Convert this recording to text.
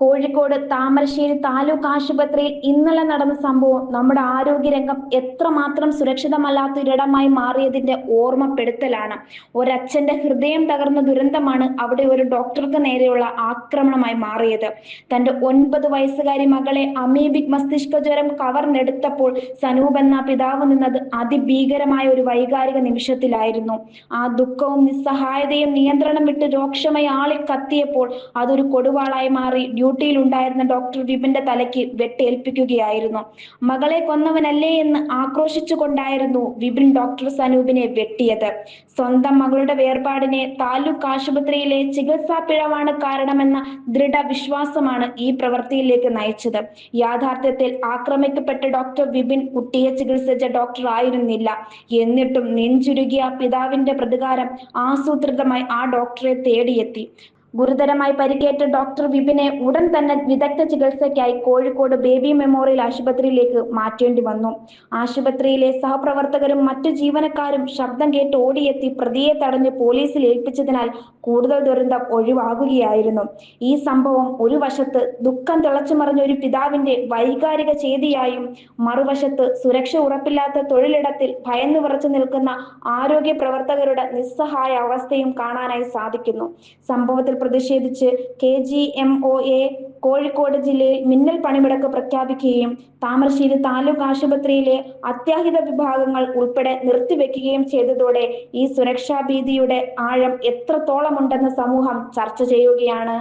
കോഴിക്കോട് താമരശ്ശേരി താലൂക്ക് ആശുപത്രിയിൽ ഇന്നലെ നടന്ന സംഭവം നമ്മുടെ ആരോഗ്യരംഗം എത്രമാത്രം സുരക്ഷിതമല്ലാത്ത ഒരിടമായി മാറിയതിന്റെ ഓർമ്മപ്പെടുത്തലാണ്. ഒരച്ഛന്റെ ഹൃദയം തകർന്ന ദുരന്തമാണ് അവിടെ ഒരു ഡോക്ടർക്ക് നേരെയുള്ള ആക്രമണമായി മാറിയത്. തന്റെ ഒൻപത് വയസ്സുകാരി മകളെ അമീബിക് മസ്തിഷ്ക ജ്വരം കവർന്നെടുത്തപ്പോൾ സനൂപ് എന്ന പിതാവ് നിന്നത് അതിഭീകരമായ ഒരു വൈകാരിക നിമിഷത്തിലായിരുന്നു. ആ ദുഃഖവും നിസ്സഹായതയും നിയന്ത്രണം വിട്ട് രോക്ഷമായി ആളി കത്തിയപ്പോൾ അതൊരു കൊടുവാളായി മാറി. ഡ്യൂട്ടിയിൽ ഉണ്ടായിരുന്ന ഡോക്ടർ വിപിന്റെ തലയ്ക്ക് വെട്ടേൽപ്പിക്കുകയായിരുന്നു. മകളെ കൊന്നവനല്ലേ എന്ന് ആക്രോശിച്ചുകൊണ്ടായിരുന്നു വിപിൻ ഡോക്ടർ സനൂപിനെ വെട്ടിയത്. സ്വന്തം മകളുടെ വേർപാടിനെ താലൂക്ക് ആശുപത്രിയിലെ ചികിത്സാ പിഴവാണ് കാരണമെന്ന ദൃഢവിശ്വാസമാണ് ഈ പ്രവൃത്തിയിലേക്ക് നയിച്ചത്. യാഥാർത്ഥ്യത്തിൽ ആക്രമിക്കപ്പെട്ട ഡോക്ടർ വിപിൻ കുട്ടിയെ ചികിത്സിച്ച ഡോക്ടർ ആയിരുന്നില്ല. എന്നിട്ടും നെഞ്ചുരുകിയ പിതാവിന്റെ പ്രതികാരം ആസൂത്രിതമായി ആ ഡോക്ടറെ തേടിയെത്തി. ഗുരുതരമായി പരിക്കേറ്റ ഡോക്ടർ വിപിനെ ഉടൻ തന്നെ വിദഗ്ധ ചികിത്സയ്ക്കായി കോഴിക്കോട് ബേബി മെമ്മോറിയൽ ആശുപത്രിയിലേക്ക് മാറ്റേണ്ടി വന്നു. ആശുപത്രിയിലെ സഹപ്രവർത്തകരും മറ്റു ജീവനക്കാരും ശബ്ദം കേട്ട് ഓടിയെത്തി പ്രതിയെ തടഞ്ഞ് പോലീസിൽ ഏൽപ്പിച്ചതിനാൽ കൂടുതൽ ദുരന്തം ഒഴിവാകുകയായിരുന്നു. ഈ സംഭവം ഒരു വശത്ത് ദുഃഖം തിളച്ചു മറിഞ്ഞ ഒരു പിതാവിന്റെ വൈകാരിക ചേതിയായും മറുവശത്ത് സുരക്ഷ ഉറപ്പില്ലാത്ത തൊഴിലിടത്തിൽ ഭയന്നു വിറച്ചു നിൽക്കുന്ന ആരോഗ്യ പ്രവർത്തകരുടെ നിസ്സഹായ അവസ്ഥയും കാണാനായി സാധിക്കുന്നു. സംഭവത്തിൽ പ്രതിഷേധിച്ച് K G M O A Kozhikode ജില്ലയിൽ മിന്നൽ പണിമുടക്ക് പ്രഖ്യാപിക്കുകയും താമരശ്ശേരി താലൂക്ക് ആശുപത്രിയിലെ അത്യാഹിത വിഭാഗങ്ങൾ ഉൾപ്പെടെ നിർത്തിവെക്കുകയും ചെയ്തതോടെ ഈ സുരക്ഷാ ഭീതിയുടെ ആഴം എത്രത്തോളമുണ്ടെന്ന് സമൂഹം ചർച്ച ചെയ്യുകയാണ്.